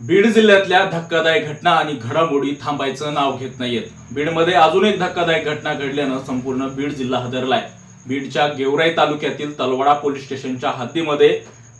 बीड जिल्ह्यातल्या धक्कादायक घटना आणि घडामोडी थांबायचं नाव घेत नाहीयेत. बीडमध्ये अजून एक धक्कादायक घटना घडल्यानं संपूर्ण बीड जिल्हा हादरलाय. बीडच्या गेवराई तालुक्यातील तलवाडा पोलीस स्टेशनच्या हद्दीमध्ये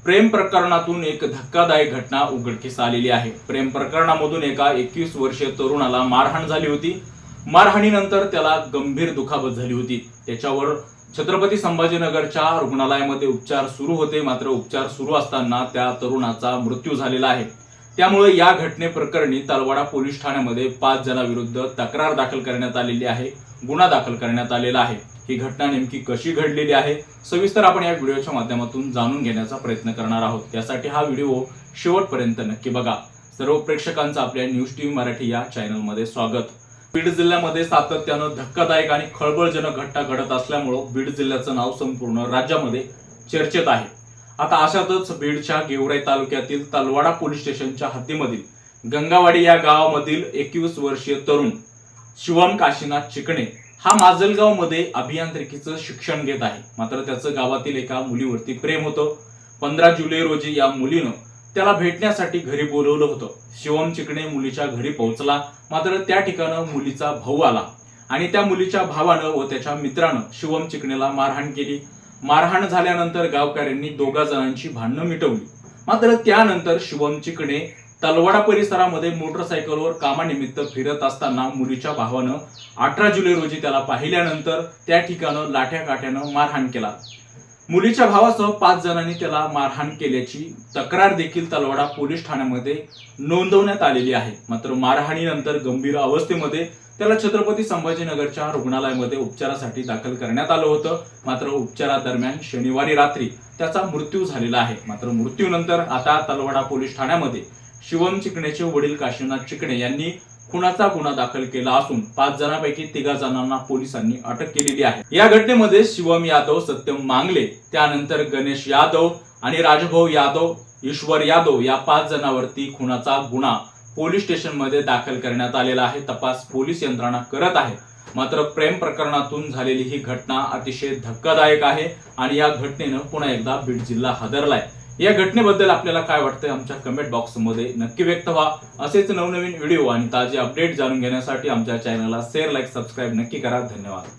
प्रेम प्रकरणातून एक धक्कादायक घटना उघडकीस आलेली आहे. प्रेम प्रकरणामधून एका एकवीस वर्षीय तरुणाला मारहाण झाली होती. मारहाणीनंतर त्याला गंभीर दुखापत झाली होती. त्याच्यावर छत्रपती संभाजीनगरच्या रुग्णालयामध्ये उपचार सुरू होते. मात्र उपचार सुरू असताना त्या तरुणाचा मृत्यू झालेला आहे. त्यामुळे या घटनेप्रकरणी तलवाडा पोलीस ठाण्यामध्ये पाच जणांविरुद्ध तक्रार दाखल करण्यात आलेली आहे. गुन्हा दाखल करण्यात आलेला आहे. ही घटना नेमकी कशी घडलेली आहे सविस्तर आपण या व्हिडिओच्या माध्यमातून जाणून घेण्याचा प्रयत्न करणार आहोत. त्यासाठी हा व्हिडिओ शेवटपर्यंत नक्की बघा. सर्व प्रेक्षकांचं आपल्या न्यूज टीव्ही मराठी या चॅनलमध्ये स्वागत. बीड जिल्ह्यामध्ये सातत्यानं धक्कादायक आणि खळबळजनक घटना घडत असल्यामुळं बीड जिल्ह्याचं नाव संपूर्ण राज्यामध्ये चर्चेत आहे. आता अशातच बीडच्या गेवराई तालुक्यातील तलवाडा पोलीस स्टेशनच्या हद्दीमधील गंगावाडी या गावामधील एकवीस वर्षीय तरुण शिवम काशीनाथ चिकणे हा माजलगावमध्ये अभियांत्रिकीचं शिक्षण घेत आहे. मात्र त्याचं गावातील एका मुलीवरती प्रेम होतं. पंधरा जुलै रोजी या मुलीनं त्याला भेटण्यासाठी घरी बोलवलं होतं. शिवम चिकणे मुलीच्या घरी पोहोचला. मात्र त्या ठिकाणं मुलीचा भाऊ आला आणि त्या मुलीच्या भावानं व त्याच्या मित्रानं शिवम चिकणेला मारहाण केली. मारहाण झाल्यानंतर गावकऱ्यांनी दोघा जणांची भांडणं मिटवली. मात्र त्यानंतर शिवम चिकणे तलवाडा परिसरामध्ये मोटरसायकलवर कामानिमित्त फिरत असताना मुलीच्या भावानं अठरा जुलै रोजी त्याला पाहिल्यानंतर त्या ठिकाणं लाठ्या काठ्यानं मारहाण केला. मुलीच्या भावासह पाच जणांनी त्याला मारहाण केल्याची तक्रार देखील तलवाडा पोलीस ठाण्यामध्ये नोंदवण्यात आलेली आहे. मात्र मारहाणीनंतर गंभीर अवस्थेमध्ये त्याला छत्रपती संभाजीनगरच्या रुग्णालयामध्ये उपचारासाठी दाखल करण्यात आलं होतं. मात्र उपचारादरम्यान शनिवारी रात्री त्याचा मृत्यू झालेला आहे. मात्र मृत्यूनंतर आता तलवाडा पोलीस ठाण्यामध्ये शिवम चिकणेचे वडील काशीनाथ चिकणे यांनी खुनाचा गुन्हा दाखल केला असून पाच जणांपैकी तिघा जणांना पोलिसांनी अटक केलेली आहे. या घटनेमध्ये शिवम यादव सत्यम मांगले त्यानंतर गणेश यादव आणि राजभाऊ यादव ईश्वर यादव या पाच जणांवरती खुनाचा गुन्हा पोलीस स्टेशनमध्ये दाखल करण्यात आलेला आहे. तपास पोलीस यंत्रणा करत आहे. मात्र प्रेम प्रकरणातून झालेली ही घटना अतिशय धक्कादायक आहे आणि या घटनेनं पुन्हा एकदा बीड जिल्हा हादरलाय. या घटनेबद्दल आपल्याला काय वाटतंय? आमच्या कमेंट बॉक्समध्ये नक्की व्यक्त व्हा. असेच नवनवीन व्हिडिओ आणि ताजे अपडेट जाणून घेण्यासाठी आमच्या चॅनलला शेअर लाईक सबस्क्राईब नक्की करा. धन्यवाद.